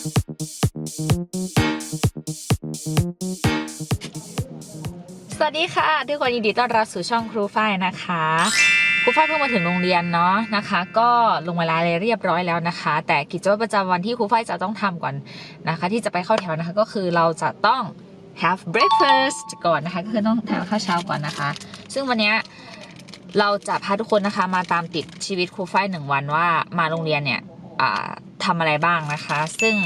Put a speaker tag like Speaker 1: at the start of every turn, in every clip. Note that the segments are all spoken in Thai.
Speaker 1: สวัสดีค่ะ ทุกคนยินดีต้อนรับสู่ช่องครูฝ้ายนะคะครูฝ้ายเพิ่งมาถึงโรงเรียนเนาะนะคะ ก็ลงเวลาเลยเรียบร้อยแล้วนะคะ แต่กิจวัตรประจำวันที่ครูฝ้ายจะต้องทำก่อนนะคะ ที่จะไปเข้าแถวนะคะก็คือเราจะต้อง have breakfast ก่อนนะคะก็คือต้องทานข้าวเช้าก่อนนะคะ ซึ่งวันนี้เราจะพาทุกคนนะคะมาตามติดชีวิตครูฝ้ายหนึ่งวันว่ามาโรงเรียนเนี่ย ทำอะไรบ้างนะคะ ซึ่ง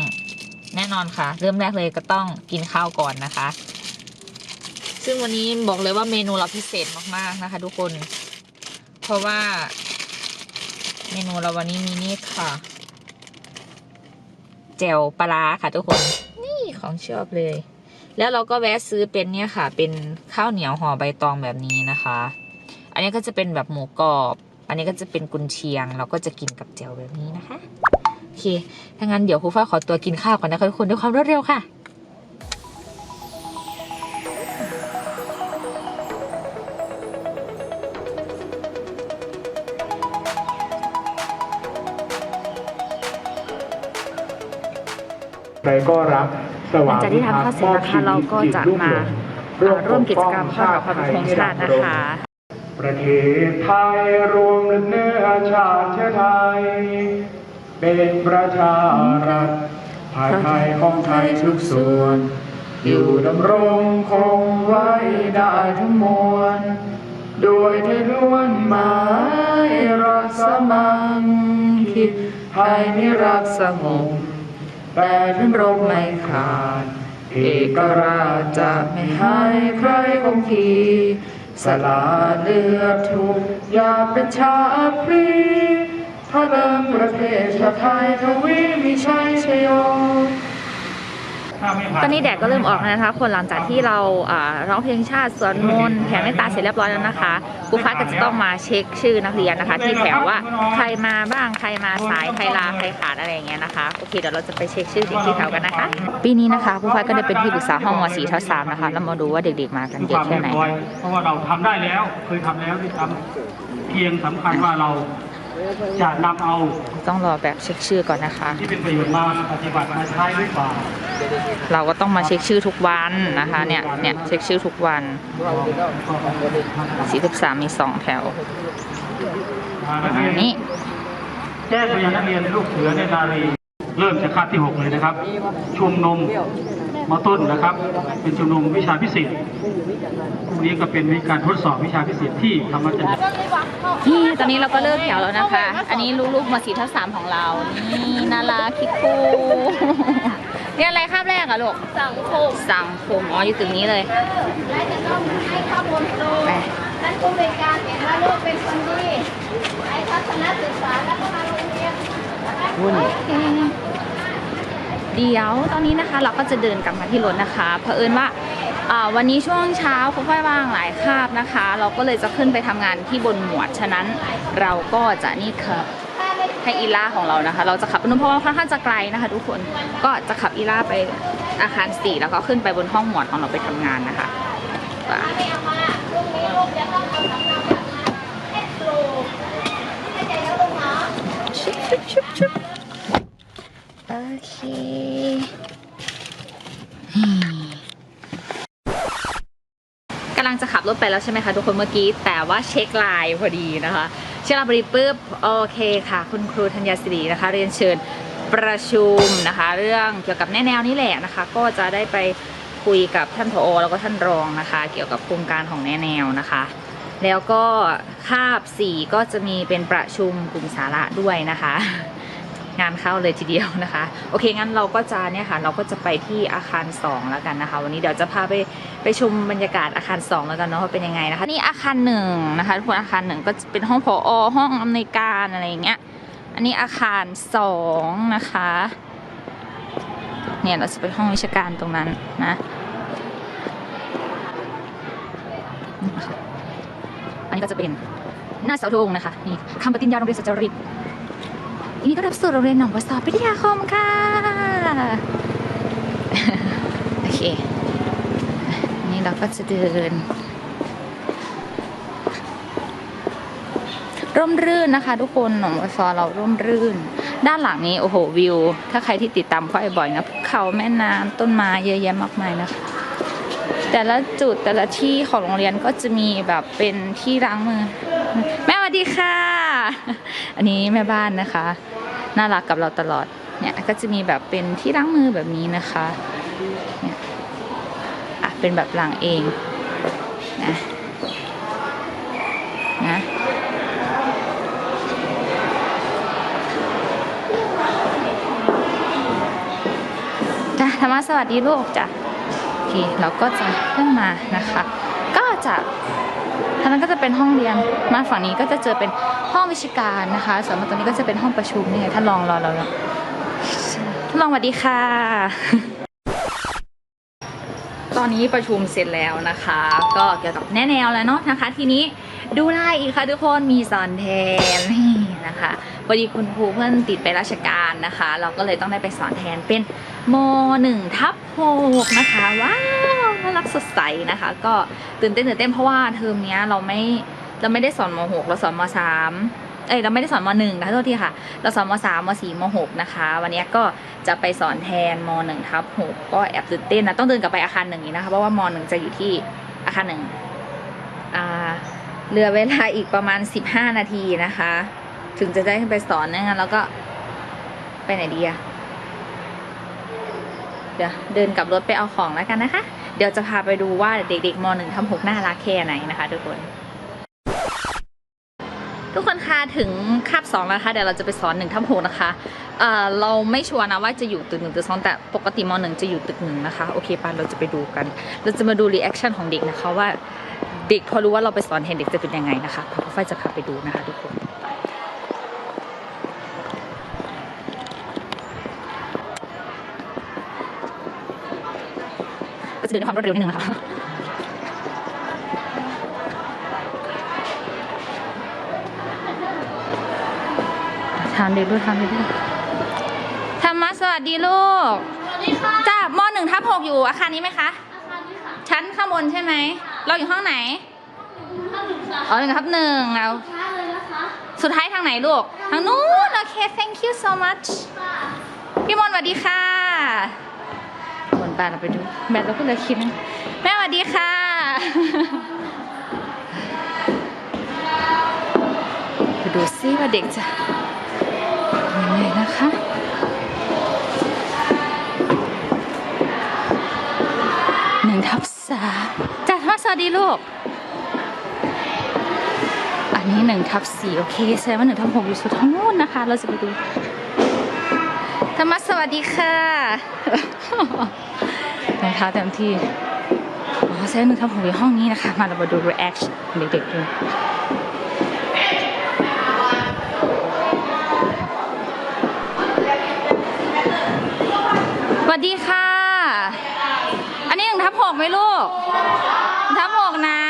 Speaker 1: แน่นอนค่ะ เริ่มแรกเลยก็ต้องกินข้าวก่อนนะคะ ซึ่งวันนี้บอกเลยว่าเมนูเราพิเศษมากๆนะคะ ทุกคน เพราะว่า เมนูเราวันนี้มีนี่ค่ะแจ่วปลาร้าค่ะทุกคน นี่ของชอบเลย แล้วเราก็แวะซื้อเป็นเนี่ยค่ะ เป็นข้าวเหนียวห่อใบตองแบบนี้นะคะ อันนี้ก็จะเป็นแบบหมูกรอบ อันนี้ก็จะเป็นกุนเชียง เราก็จะกินกับแจ่วแบบนี้นะคะโอเคถ้างั้นเดี๋ยวครูฝ้ายขอตัวกินข้าวก่อนนะคะทุกคนด้วยความรวดเร็วค่ะ
Speaker 2: ใครก็รักส
Speaker 1: หลั
Speaker 2: ว่างง
Speaker 1: จากที่ทานข้าวเสร็จนะคะเราก็จะมาอ่าร่วมกิจกรรมเข้ากับความเป็นธงชาตินะคะ
Speaker 2: ประเทศไทยรวมเนื้อชาติไทย เป็นประชารัฐภายไทยของไทยทุกส่วน อยู่ดำรงคงไว้ได้ทั้งมวลโดยไทยล้วนหมายรักสมังคิดไทยนิรักสงบแต่ถึงรบไม่ขาด เอกราชจะไม่ให้ใครคงขี สลาเลือดทุกอยาเป็นชาพรีพระเดิมประเทศชาไทยทวีมีชัยชโย
Speaker 1: ตอนนี้แดดก็เริ่มออกแล้วนะคะ คนหลังจากที่เราอ่าร้องเพลงชาติสวดมนต์แผ่เมตตาเสร็จเรียบร้อยแล้วนะคะครูฟ้าก็จะต้องมาเช็คชื่อนักเรียนนะคะ ที่แถวว่าใครมาบ้างใครมาสายใครลาใครขาดอะไรอย่างเงี้ยนะคะโอเคเดี๋ยวเราจะไปเช็คชื่อที่แถวกันนะคะ ปีนี้นะคะครูฟ้าก็ได้เป็นที่ปรึกษาห้องม .4 ทับ3นะคะแล้วมาดูว่าเด็กๆมากันเยอะแค่ไหน
Speaker 3: เพราะว่าเราทำได้แล้วเคยทำแล้วที่ทำเพียงสำคัญว่าเรา จะนำเอา
Speaker 1: ต้องรอแบบเช็คชื่อก่อนนะคะ
Speaker 3: ที่เป็นประโยชน์มาปฏิบัติมาใช้หรือเปล่า
Speaker 1: เราก็ต้องมาเช็คชื่อทุกวันนะคะเนี่ยเนี่ยเช็คชื่อทุกวัน43มี2แถว
Speaker 3: นั
Speaker 1: ป
Speaker 3: ก
Speaker 1: ระ
Speaker 3: เรี
Speaker 1: มายณ
Speaker 3: น
Speaker 1: นี้
Speaker 3: แจ้งไปยังนักเรียนลูกเสือในนารีเริ่มจากคาบที่ 6 เลยนะครับ ชุมนุม มอต้นนะครับ เป็นชุมนุมวิชาพิเศษพรุ่งนี้ก็เป็นวิการทดสอบวิชาพิเศษที่ธรรมจักร
Speaker 1: นี่ตอนนี้เราก็เลิกแถวแล้วนะคะ อันนี้ลูกๆมาสีทับสามของเรานี่น่ารักคิดคูเนี่ยอะไรคาบแรกอะลูก สังคม สังคม อ๋ออยู่ตึกนี้เลย
Speaker 4: และจะต้องให้ข้อมูลครู
Speaker 1: ไป
Speaker 4: ท่านผู้บริการเห็นว่าลูกเป็นคนดีไปทัศนศึกษาแล้วก็มาโรงเรียนนะคะ
Speaker 1: วุ่น เดี๋ยวตอนนี้นะคะเราก็จะเดินกลับมาที่รถนะคะเผอิญว่าวันนี้ช่วงเช้าค่อยว่างหลายคาบนะคะ เราก็เลยจะขึ้นไปทำงานที่บนหมวด ฉะนั้นเราก็จะนี่ค่ะให้อีล่าของเรานะคะ เราจะขับไปนู่นเพราะว่าค่อนข้างจะไกลนะคะ ทุกคนก็จะขับอีล่าไปอาคารสี่แล้วก็ขึ้นไปบนห้องหมวดของเราไปทำงานนะคะไป
Speaker 4: ไม่เอามาพรุ่งนี้ลูกจะต้องเอาสำเนาบัตรมาให้ครูเข้าใจแล้วลูกเนาะ
Speaker 1: ชุบชุบชุบชุบ โอเคกำลังจะขับรถไปแล้วใช่ไหมคะทุกคนเมื่อกี้ แต่ว่าเช็คไลน์พอดีนะคะ เช็คไลน์พอดีปุ๊บโอเคค่ะ คุณครูธัญญาศิรินะคะ เรียนเชิญประชุมนะคะ เรื่องเกี่ยวกับแนแนวนี้แหละนะคะ ก็จะได้ไปคุยกับท่านผอแล้วก็ท่านรองนะคะ เกี่ยวกับโครงการของแนแนวนะคะ แล้วก็คาบสี่ก็จะมีเป็นประชุมกลุ่มสาระด้วยนะคะ งานเข้าเลยทีเดียวนะคะ โอเคงั้นเราก็จะเนี่ยค่ะ เราก็จะไปที่อาคาร 2 แล้วกันนะคะ วันนี้เดี๋ยวจะพาไปไปชมบรรยากาศอาคาร 2 แล้วกันเนาะว่าเป็นยังไงนะคะ นี่อาคารหนึ่งนะคะทุกคนอาคารหนึ่งก็จะเป็นห้องผอห้องอำนวยการอะไรอย่างเงี้ยอันนี้อาคาร2นะคะเนี่ยเราจะไปห้องวิชาการตรงนั้นนะอันนี้ก็จะเป็นหน้าเสาธงนะคะนี่คำปฏิญญาโรงเรียนสจริต นนี้ก็รับสู่โรงเรียนหนองบัวซอพิทยาคมค่ะ โอเค นี่เราก็จะเดิน ร่มรื่นนะคะ ทุกคนหนองบัวซอเราร่มรื่น ด้านหลังนี้โอ้โหวิว ถ้าใครที่ติดตามพ่อไอ้บ่อยนะภูเขาแม่น้ำต้นไม้เยอะแยะมากมายนะคะ แต่ละจุดแต่ละที่ของโรงเรียนก็จะมีแบบเป็นที่ล้างมือ แม่สวัสดีค่ะ อันนี้แม่บ้านนะคะ น่ารักกับเราตลอด เนี่ยก็จะมีแบบเป็นที่ล้างมือแบบนี้นะคะ เนี่ยอะเป็นแบบล้างเองนะนะจ้ะธรรมะสวัสดีลูกจ้ะโอเคเราก็จะขึ้นมานะคะ ก็จะทางนั้นก็จะเป็นห้องเรียนมาฝั่งนี้ก็จะเจอเป็น ห้องวิชาการนะคะส่วนมาตรงนี้ก็จะเป็นห้องประชุมนี่ไงท่านรองรอเราแล้วท่านรองสวัสดีค่ะ ตอนนี้ประชุมเสร็จแล้วนะคะ ก็เกี่ยวกับแนแนวแล้วเนาะนะคะ ทีนี้ดูได้อีกค่ะทุกคนมีสอนแทนนี่นะคะพอดีคุณครูเพื่อนติดไปราชการนะคะ เราก็เลยต้องได้ไปสอนแทนเป็นมหนึ่งทับหกนะคะว้าวน่ารักสดใสนะคะ ก็ตื่นเต้นตื่นเต้นเพราะว่าเทอมเนี้ยเราไม่ เราไม่ได้สอนมหกเราสอนมสามเอ้ยเราไม่ได้สอนมหนึ่งนะโทษทีค่ะ เราสอนมสามมสี่มหกนะคะ วันนี้ก็จะไปสอนแทนมหนึ่งทับหกก็แอบตื่นเต้นนะต้องเดินกลับไปอาคารหนึ่งอีกนะคะเพราะว่ามหนึ่งจะอยู่ที่อาคารหนึ่งเหลือเวลาอีกประมาณสิบห้านาทีนะคะ ถึงจะได้ขึ้นไปสอนนะงั้นแล้วก็ไปไหนดีอะเดี๋ยวเดินกลับรถไปเอาของแล้วกันนะคะ เดี๋ยวจะพาไปดูว่าเด็กๆมหนึ่งทำหกน่ารักแค่ไหนนะคะทุกคน ทุกคนคะถึงคาบสองแล้วนะคะ เดี๋ยวเราจะไปสอนหนึ่งทับหกนะคะเอ่อเราไม่ชัวร์นะว่าจะอยู่ตึกหนึ่งตึกสองแต่ปกติมหนึ่งจะอยู่ตึกหนึ่งนะคะ โอเคปะเราจะไปดูกัน เราจะมาดูรีแอคชั่นของเด็กนะคะว่าเด็กพอรู้ว่าเราไปสอนเห็นเด็กจะเป็นยังไงนะคะพอไฟจะพาไปดูนะคะทุกคนก็จะเดินด้วยความรวดเร็วนิดนึงนะคะ ทำเด็กด้วยทำเด็กด้วยธรรมะสวัสดีลูก
Speaker 4: สวัสดีค่ะ
Speaker 1: จ้ามหนึ่งทับหกอยู่อาคารนี้ไหมคะ
Speaker 4: อาคารนี้ค่ะ
Speaker 1: ชั้นข้างบนใช่ไหม เราอยู่ห้องไหน
Speaker 4: ห้องหนึ่งค่ะ
Speaker 1: อ๋อหนึ่งทับหนึ่งเอา
Speaker 4: ช้าเลยนะคะ
Speaker 1: สุดท้ายทางไหนลูก ทางนู้นโอเค thank you so much
Speaker 4: ค่ะ
Speaker 1: พี่มนต์สวัสดีค่ะมนต์ปานเราไปดูแบตเราก็เหลยคิดนึงแม่สวัสดีค่ะไปดูซิว่าเด็กจะยังไง นะคะ หนึ่งทับสามจ้าทับสวัสดีลูก อันนี้หนึ่งทับสี่โอเคแสดงว่าหนึ่งทับหกอยู่สุดท้างนู้นนะคะ เราจะไปดูธรรมะสวัสดีค่ะรองเท้าเต็มที่อ๋อเซนหนึ่งทับหกอยู่ห้องนี้นะคะ มาเรามาดู reaction ของเด็กๆดู ดีค่ะ อันนี้หนึ่งทับหกไหมลูกทับหกนะ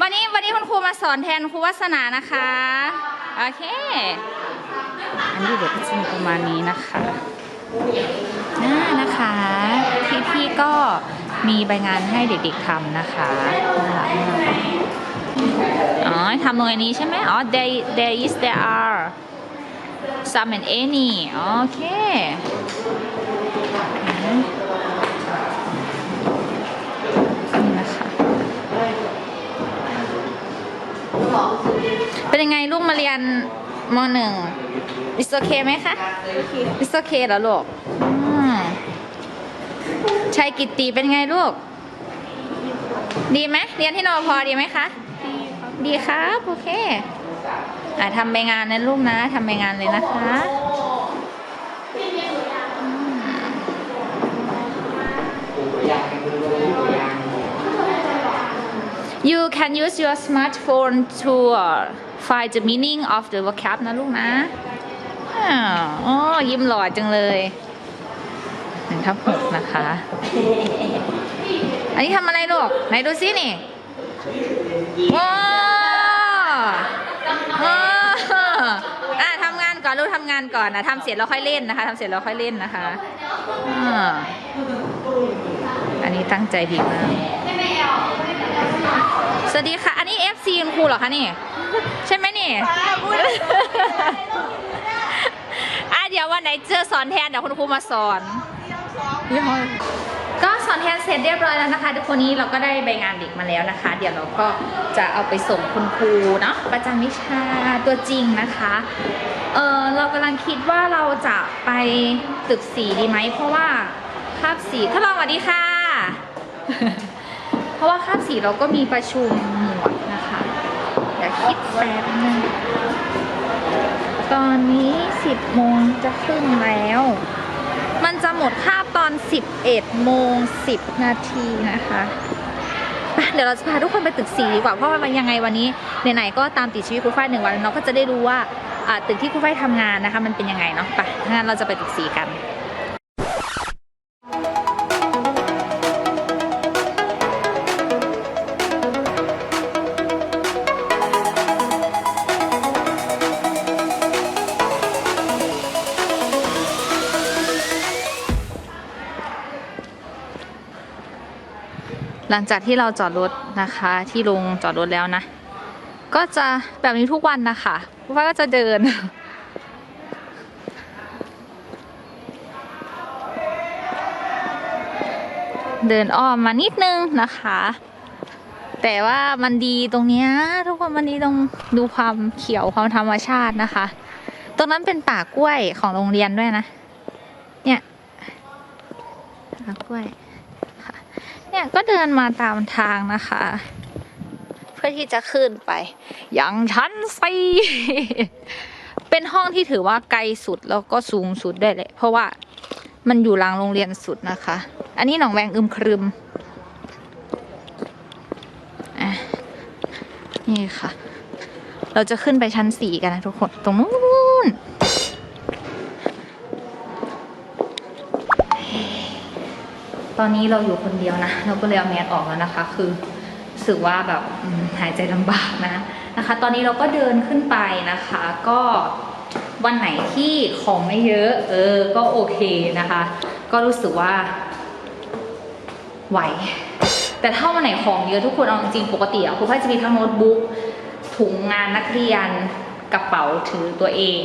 Speaker 1: วันนี้วันนี้คุณครูมาสอนแทนครูวัสนานะคะ โอเค อันนี้เดี๋ยวก็จะมีประมาณนี้นะคะน่านะคะพี่พี่ก็มีใบงานให้เด็กๆทำนะคะน่ารักมากอ๋อทำตรงอันนี้ใช่ไหมอ๋อ there there is there are some and any โอเค นี่นะคะ เป็นยังไงลูกมาเรียนมหนึ่งอิสโอเคไหมคะอิสโอเคเหรอลูกชัยกิตติเป็นไงลูก ดีไหมเรียนที่นอพอดีไหมคะ ดีครับ โอเค อะทำใบงานนะลูกนะทำใบงานเลยนะคะ You can use your smartphone to uh, find the meaning of the vocab นะลูกนะอ๋อยิ้มหล่อจังเลยหนึ่งทับหกนะคะ อันนี้ทำอะไรลูก ไหนดูซินี่ว้าวว้าวอะทำงานก่อนลูกทำงานก่อนนะทำเสร็จแล้วค่อยเล่นนะคะทำเสร็จแล้วค่อยเล่นนะคะอ่าอันนี้ตั้งใจดีมาก สวัสดีค่ะ อันนี้ FC คุณครูเหรอคะนี่ ใช่ไหมนี่ อะเดี๋ยววันไหนเจอสอนแทนเดี๋ยวคุณครูมาสอน ก็สอนแทนเสร็จเรียบร้อยแล้วนะคะทุกคนนี้เราก็ได้ใบงานเด็กมาแล้วนะคะ เดี๋ยวเราก็จะเอาไปส่งคุณครูเนาะประจำวิชาตัวจริงนะคะเออเรากำลังคิดว่าเราจะไปตึกสีดีไหมเพราะว่าคาบสีถ้าลองสวัสดีค่ะเพ ราะว่าคาบสีเราก็มีประชุมหมวดนะคะเดี๋ยวคิดแป๊บนึงตอนนี้ 10โมงจะครึ่งแล้ว มันจะหมดคาบตอน 11โมง10 นาทีนะคะเดี๋ยวเราจะพาทุกคนไปตึกสีดีกว่าเพราะว่ามันยังไงวันนี้ไหนๆก็ตามติดชีวิตครูฝ้ายหนึ่งวันเราก็จะได้รู้ว่าอ่าตึกที่ครูฝ้ายทำงานนะคะ มันเป็นยังไงเนาะไปงั้นเราจะไปตึกสีกัน หลังจากที่เราจอดรถนะคะที่ลงจอดรถแล้วนะ ก็จะแบบนี้ทุกวันนะคะเพราะว่าก็จะเดิน เดินอ้อมมานิดนึงนะคะ แต่ว่ามันดีตรงเนี้ยทุกคนมันดีตรงดูความเขียวความธรรมชาตินะคะ ตรงนั้นเป็นป่ากล้วยของโรงเรียนด้วยนะ เนี่ยป่ากล้วย เนี่ยก็เดินมาตามทางนะคะ เพื่อที่จะขึ้นไป อย่างชั้นสี่เป็นห้องที่ถือว่าไกลสุดแล้วก็สูงสุดได้วยแหละเพราะว่ามันอยู่หลังโรงเรียนสุดนะคะ อันนี้หนองแวงอึมครึมอะนี่ค่ะ เราจะขึ้นไปชั้นสี่กันนะทุกคน ตรงนู้น ตอนนี้เราอยู่คนเดียวนะ เราก็เลยเอาแมสออกแล้วนะคะ คือรู้สึกว่าแบบหายใจลำบากนะนะคะ ตอนนี้เราก็เดินขึ้นไปนะคะ ก็วันไหนที่ของไม่เยอะ เออ ก็โอเคนะคะ ก็รู้สึกว่า ไหว แต่ถ้าวันไหนของเยอะทุกคนเอาจริงปกติอะครูพ่ายจะมีทั้งโน้ตบุ๊กถุงงานนักเรียนกระเป๋าถือตัวเอง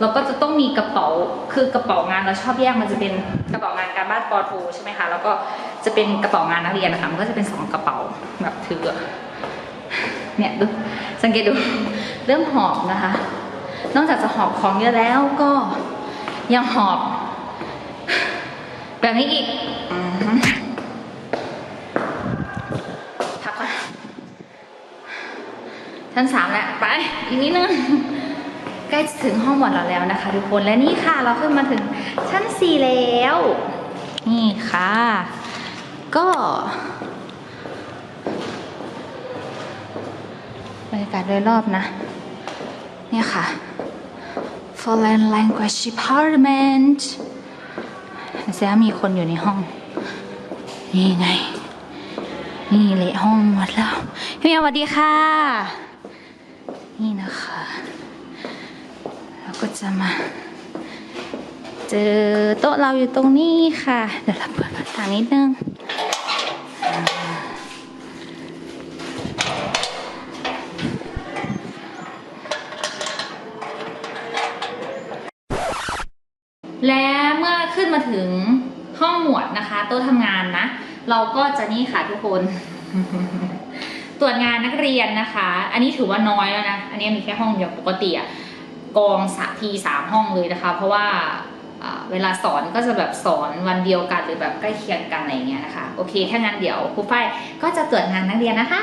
Speaker 1: แล้วก็จะต้องมีกระเป๋า คือกระเป๋างานเราชอบแยกมันจะเป็นกระเป๋างานการบ้านปอโทใช่ไหมคะ แล้วก็จะเป็นกระเป๋างานนักเรียนนะคะ มันก็จะเป็นสองกระเป๋าแบบถือ เนี่ยดู สังเกตดู เริ่มหอบนะคะ นอกจากจะหอบของเยอะแล้วก็ยังหอบ แบบนี้อีกอพักก่อนชั้นสามแหล้วไป อีกนิดนึง ใกล้จะถึงห้องหมดเราแล้วนะคะ ทุกคนและนี่ค่ะเราขึ้นมาถึงชั้นสี่แล้ว นี่ค่ะ ก็บรรยากาศโดยรอบนะ เนี่ยค่ะ Foreign Language Department แสดงว่ามีคนอยู่ในห้อง นี่ไง นี่เละห้องหมดแล้วพี่เมียสวัสดีค่ะ นี่นะคะ ก็จะมา เจอโต๊ะเราอยู่ตรงนี้ค่ะ เดี๋ยวเราเปิดหน้าต่างนิดนึงและเมื่อขึ้นมาถึงห้องหมวดนะคะโต๊ะทำงานนะ เราก็จะนี่ค่ะทุกคน ตรวจงานนักเรียนนะคะ อันนี้ถือว่าน้อยแล้วนะ อันนี้มีแค่ห้องเดียวปกติอะ กองสาทีสามห้องเลยนะคะ เพราะว่าเวลาสอนก็จะแบบสอนวันเดียวกันหรือแบบใกล้เคียงกันอะไรเงี้ยนะคะ โอเค ถ้างั้นเดี๋ยวครูฝ้ายก็จะตรวจงานนักเรียนนะคะ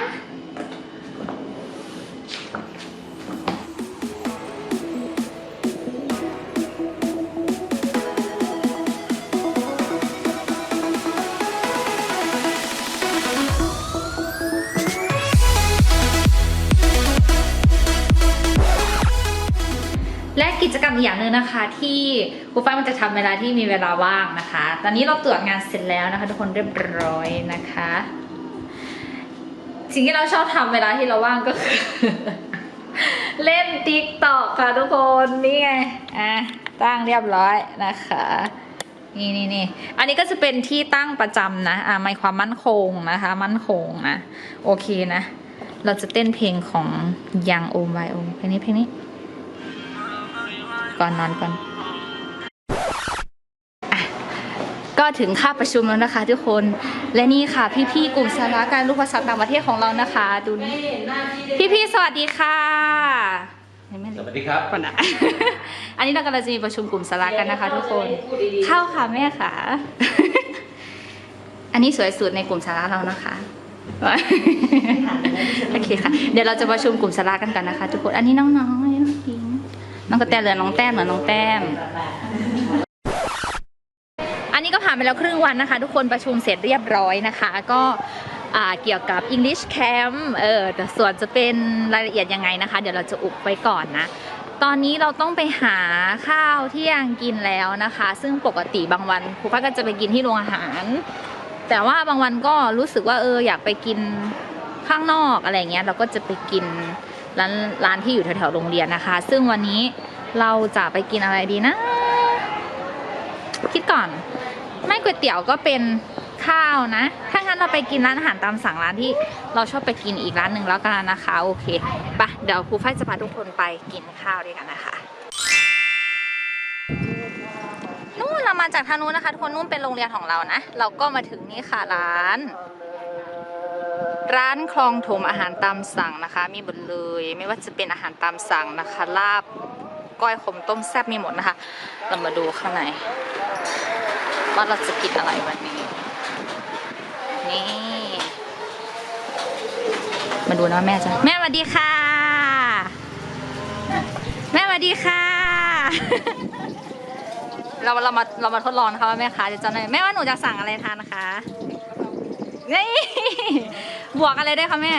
Speaker 1: นะคะที่ครูฝ้ามันจะทำเวลาที่มีเวลาว่างนะคะ ตอนนี้เราตรวจงานเสร็จแล้วนะคะ ทุกคนเรียบร้อยนะคะ สิ่งที่เราชอบทำเวลาที่เราว่างก็คือ เล่นติ๊กตอกค่ะทุกคนนี่ไงอะตั้งเรียบร้อยนะคะนี่นี่นี่อันนี้ก็จะเป็นที่ตั้งประจำนะ อ่าไม่ความมั่นคงนะคะ มั่นคงนะ โอเคนะ เราจะเต้นเพลงของยังโอมไวโอมเพลงนี้เพลงนี้ ก่อนนอนก่อนก็ถึงค่าประชุมแล้วนะคะทุกคนและนี่ค่ะ พี่ๆกลุ่มสาระการรู้ภาษาต่างประเทศของเรานะคะ ดูนี่พี่ๆสวัสดีค่ะเห็นไหม
Speaker 5: สวัสดีครับ
Speaker 1: ก่อนนะอันนี้เรากำลังจะมีประชุมกลุ่มสาระกันนะคะ ทุกคนเข้าค่ะแม่ค่ะอันนี้สวยสุดในกลุ่มสาระเรานะคะโอเคค่ะ เดี๋ยวเราจะประชุมกลุ่มสาระกันก่อนนะคะ ทุกคนอันนี้น้องๆอันนี้น้องพิง น้องกระแตเหลือน้องแต้มเหลือนน้องแต้ม อันนี้ก็ผ่านไปแล้วครึ่งวันนะคะ ทุกคนประชุมเสร็จเรียบร้อยนะคะ ก็เกี่ยวกับ English Camp เออแต่ส่วนจะเป็นรายละเอียดยังไงนะคะ เดี๋ยวเราจะอุบไว้ก่อนนะตอนนี้เราต้องไปหาข้าวเที่ยงกินแล้วนะคะ ซึ่งปกติบางวันครูพักก็จะไปกินที่โรงอาหาร แต่ว่าบางวันก็รู้สึกว่าเอออยากไปกินข้างนอกอะไรเงี้ยเราก็จะไปกิน ร้านร้านที่อยู่แถวๆโรงเรียนนะคะ ซึ่งวันนี้เราจะไปกินอะไรดีนะ คิดก่อน ไม่ก๋วยเตี๋ยวก็เป็นข้าวนะ ถ้างั้นเราไปกินร้านอาหารตามสั่งร้านที่เราชอบไปกินอีกร้านหนึ่งแล้วกันนะคะ โอเคไปะเดี๋ยวครูฝ้ายจะพาทุกคนไปกินข้าวด้วยกันนะคะนู่นเรามาจากทางนู้นนะคะทุกคนนู่นเป็นโรงเรียนของเรานะ เราก็มาถึงนี่ค่ะร้าน ร้านคลองถมอาหารตามสั่งนะคะ มีหมดเลยไม่ว่าจะเป็นอาหารตามสั่งนะคะ ลาบก้อยขมต้มแซ่บมีหมดนะคะ เรามาดูข้างในว่าเราจะกินอะไรวันนี้ นี่ มาดูนะแม่จ้ะแม่สวัสดีค่ะ แม่สวัสดีค่ะ เราเรามาเรามาทดลองนะคะว่าแม่ค้าจะจำได้แม่ว่าหนูจะสั่งอะไรทานนะคะนี่ บวกอะไรได้คะแม่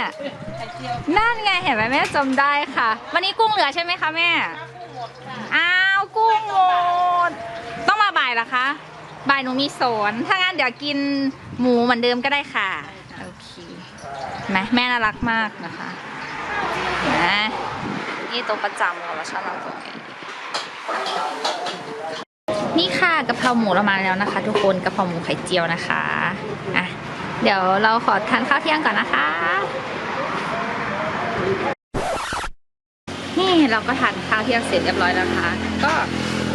Speaker 1: นั่นไงเห็นไหมแม่จำได้ค่ะ วันนี้กุ้งเหลือใช่ไหมคะแม่อ้าวกุ้งหมด ต้องมาบ่ายเหรอคะ บ่ายหนูมีสอนถ้างั้นเดี๋ยวกินหมูเหมือนเดิมก็ได้ค่ะ โอเคไหมแม่น่ารักมากนะคะนะนี่โต๊ะประจำของเราชอบเราตรงนี้นี่ค่ะกะเพราหมูเรามาแล้วนะคะ ทุกคนกะเพราหมูไข่เจียวนะคะอะ เดี๋ยวเราขอทานข้าวเที่ยงก่อนนะคะ นี่เราก็ทานข้าวเที่ยงเสร็จเรียบร้อยแล้วนะคะ ก็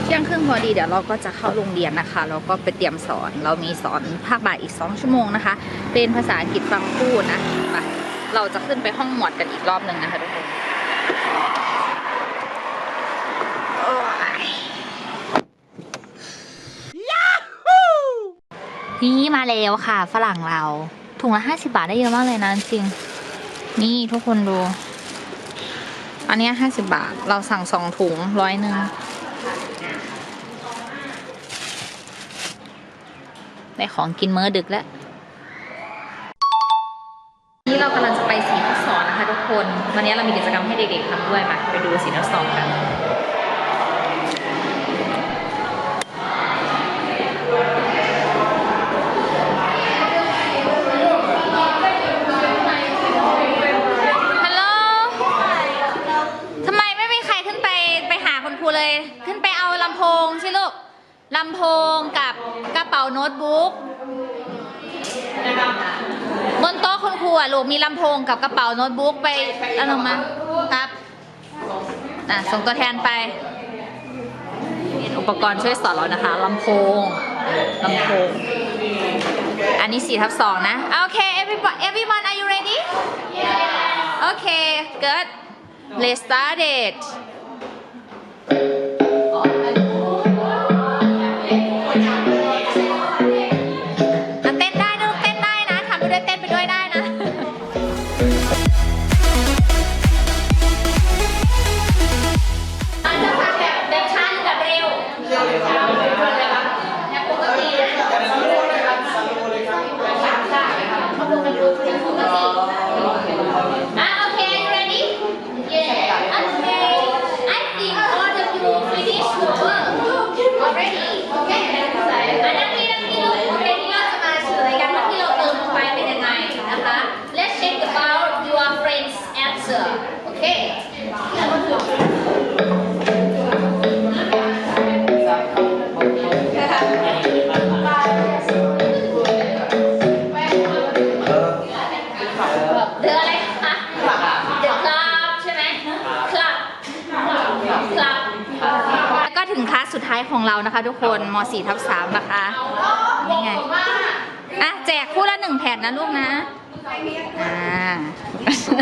Speaker 1: เที่ยงครึ่งพอดีเดี๋ยวเราก็จะเข้าโรงเรียนนะคะแล้วก็ไปเตรียมสอนเรามีสอนภาคบ่ายอีก 2 ชั่วโมงนะคะเป็นภาษาอังกฤษฟังพูดนะไปเราจะขึ้นไปห้องหมวดกันอีกรอบหนึ่งนะคะทุกคนโอ้ย นี่มาแล้วค่ะฝรั่งเรา ถุงละ50บาทได้เยอะมากเลยนะจริง นี่ทุกคนดู อันนี้ห้าสิบบาท เราสั่งสองถุงร้อยหนึ่งได้ของกินมื้อดึกแล้ว นี่เรากำลังจะไปสีทับสอนนะคะทุกคน วันนี้เรามีกิจกรรมให้เด็กๆทำด้วยมาไปดูสีทับสอนกัน ฮัลโหล ทำไมไม่มีใครขึ้นไปไปหาคุณครูเลย ขึ้นไปเอาลำโพงสิลูก ลำ โพงกับกระเป๋าโน้ตบุ๊กบนโต๊ะคุณครูอะลูกมีลำโพงกับกระเป๋าโน้ตบุ๊กไปเอาลงมาครับอะส่งตัวแทนไปนี่อุปกรณ์ช่วยสอนเรานะคะลำโพงลำโพง อันนี้4ทับ2นะ โอเค everyone everyone are you ready Okay good let's start it ของเรานะคะ ทุกคนม .4 ทับ3นะคะนี่ไงไงอะแจกคู่ละหนึ่งแผ่นนะลูกนะอ่า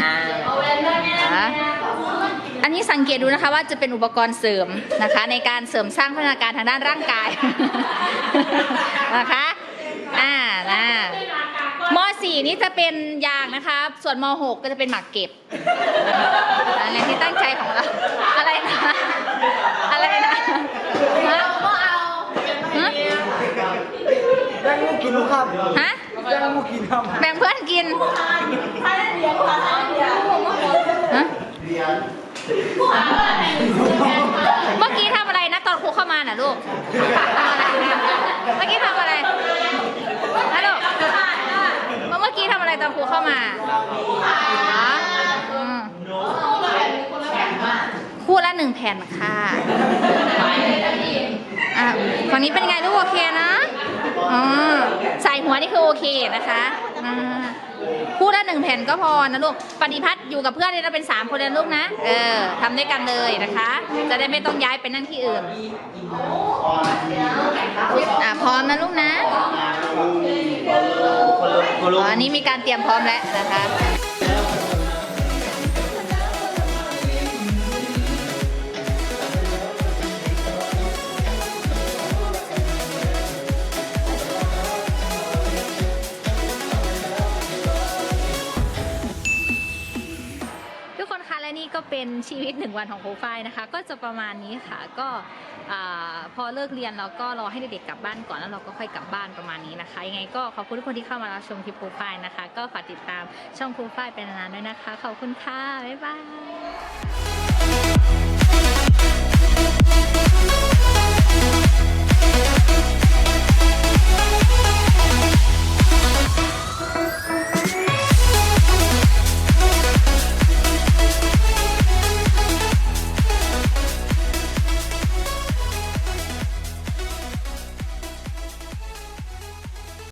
Speaker 1: อะอันนี้สังเกตดูนะคะว่าจะเป็นอุปกรณ์เสริมนะคะ ในการเสริมสร้างพัฒนาการทางด้านร่างกาย นะคะอ่านะม .4 นี่จะเป็นยางนะคะ ส่วนม .6 ก็จะเป็นหมากเก็บอะไรที่ตั้งใจของเรา อะไรนะ อะไรนะ
Speaker 5: แบ่งลูกกินลูกครับ
Speaker 1: ฮะ
Speaker 5: แบ่งลูกกินครับ
Speaker 1: แบ่งเพื่อนกินฮะเมื่อกี้ทำอะไรนะตอนครูเข้ามาน่ะลูกทำอะไรเมื่อกี้ทำอะไรนะลูกเมื่อกี้ทำอะไรตอนครูเข้ามาเหรออืมคู่ละหนึ่งแผ่นค่ะอะฝั่งนี้เป็นไงลูกโอเคนะ อ๋อใส่หัวนี่คือโอเคนะคะอ่าคู่ละหนึ่งแผ่นก็พอนะลูก ปฏิพัฒน์อยู่กับเพื่อนเนี่เราเป็นสามคนเลยลูกนะ เออทำด้วยกันเลยนะคะ จะได้ไม่ต้องย้ายไปนั่งที่อื่นอะพร้อมนะลูกนะอ๋ออันนี้มีการเตรียมพร้อมแล้วนะคะี่ก็เป็นชีวิตหนึ่งวันของโปรไฟล์นะคะ ก็จะประมาณนี้ค่ะ ก็พอเลิกเรียนเราก็รอให้เด็กๆกลับบ้านก่อนแล้วเราก็ค่อยกลับบ้านประมาณนี้นะคะ ยังไงก็ขอบคุณทุกคนที่เข้ามารับชมคลิปโปรไฟล์นะคะ ก็ฝากติดตามช่องโปรไฟล์เป็นนานด้วยนะคะ ขอบคุณค่ะ บ๊ายบาย